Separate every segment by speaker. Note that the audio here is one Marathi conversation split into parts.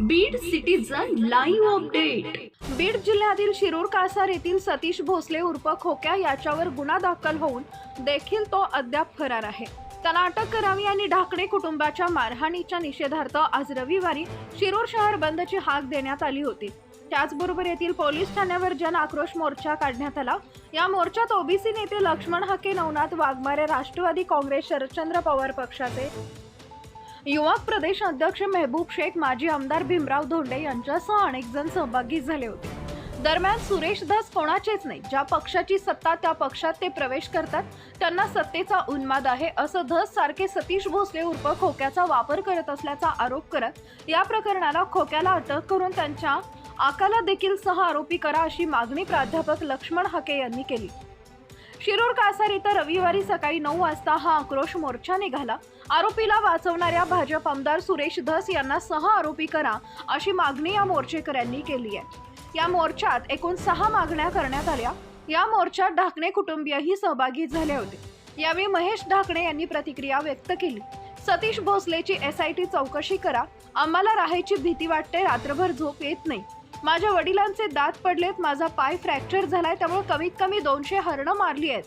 Speaker 1: Beed citizen live update
Speaker 2: Beed जिल्ह्यातील शिरूर कासार येथील सतीश भोसले उर्फ खोक्या याच्यावर गुन्हा दाखल होऊन देखील तो अद्याप फरार आहे. त्याला अटक करावी आणि ढाकणे कुटुंबाच्या मारहाणीच्या निषेधार्थ आज रविवारी शिरूर शहर बंदची हाक देण्यात आली होती. त्याचबरोबर येथील पोलीस ठाण्यावर जन आक्रोश मोर्चा काढण्यात आला. या मोर्चात ओबीसी नेते लक्ष्मण हाके नवनाथ वाघमारे राष्ट्रवादी काँग्रेस शरदचंद्र पवार पक्षाचे युवक प्रदेश अध्यक्ष मेहबूब शेख माजी आमदार भीमराव धोंडे यांच्यासह अनेक जण सहभागी झाले होते. दरम्यान सुरेश धस कोणाचेच नाही. ज्या पक्षाची सत्ता त्या पक्षात ते प्रवेश करतात त्यांना सत्तेचा उन्माद आहे असं धस सारखे सतीश भोसले उर्फ खोक्याचा वापर करत असल्याचा आरोप करत या प्रकरणाला खोक्याला अटक करून त्यांच्या आकाला देखील सह आरोपी करा अशी मागणी प्राध्यापक लक्ष्मण हाके यांनी केली. शिरूर कासार इथं रविवारी सकाळी नऊ वाजता हा आक्रोश मोर्चा निघाला. आरोपीला वाचवणाऱ्या भाजप आमदार सुरेश धस यांना सह आरोपी करा अशी मागणी या मोर्चेकऱ्यांनी केली आहे. या मोर्चात एकूण सहा मागण्या करण्यात आल्या. या मोर्चात ढाकणे कुटुंबीयही सहभागी झाले होते. यावेळी महेश ढाकणे यांनी प्रतिक्रिया व्यक्त केली. सतीश भोसलेची एस आय टी चौकशी करा. आम्हाला राहायची भीती वाटते. रात्रभर झोप येत नाही. माझ्या वडिलांचे दात पडलेत माझा पाय फ्रॅक्चर झालाय त्यामुळे कमीत कमी दोनशे हरणं मारली आहेत.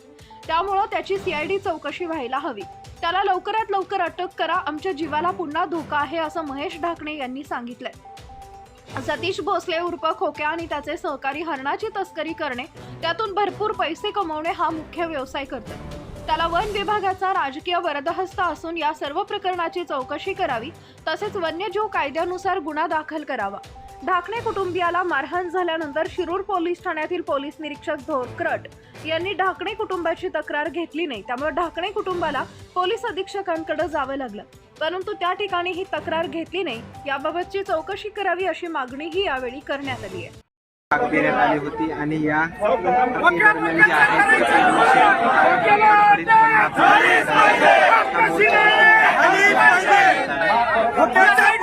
Speaker 2: त्यामुळं त्याची सीआयडी चौकशी व्हायला हवी. त्याला लवकरात लवकर अटक करा आमच्या जीवाला पुन्हा धोका आहे असं महेश ढाकणे यांनी सांगितलंय. सतीश भोसले उर्फ खोक्या आणि त्याचे सहकारी हरणाची तस्करी करणे त्यातून भरपूर पैसे कमवणे हा मुख्य व्यवसाय करतो त्याला वन विभागाचा राजकीय वरदहस्त असून या सर्व प्रकरणाची चौकशी करावी तसेच वन्यजीव कायद्यानुसार गुन्हा दाखल करावा. ढाकणे कुटुंबियाला मारहाण झाल्यानंतर शिरूर पोलीस ठाण्यातील पोलीस निरीक्षक धोरक्रट यांनी ढाकणे कुटुंबाची तक्रार घेतली नाही. त्यामुळे ढाकणे कुटुंबाला पोलीस अधीक्षकांकडे जावं लागलं. परंतु त्या ठिकाणी ही तक्रार घेतली नाही. याबाबतची चौकशी करावी अशी मागणीही यावेळी करण्यात आली आहे.
Speaker 3: देण्यात आली होती आणि या जे आहे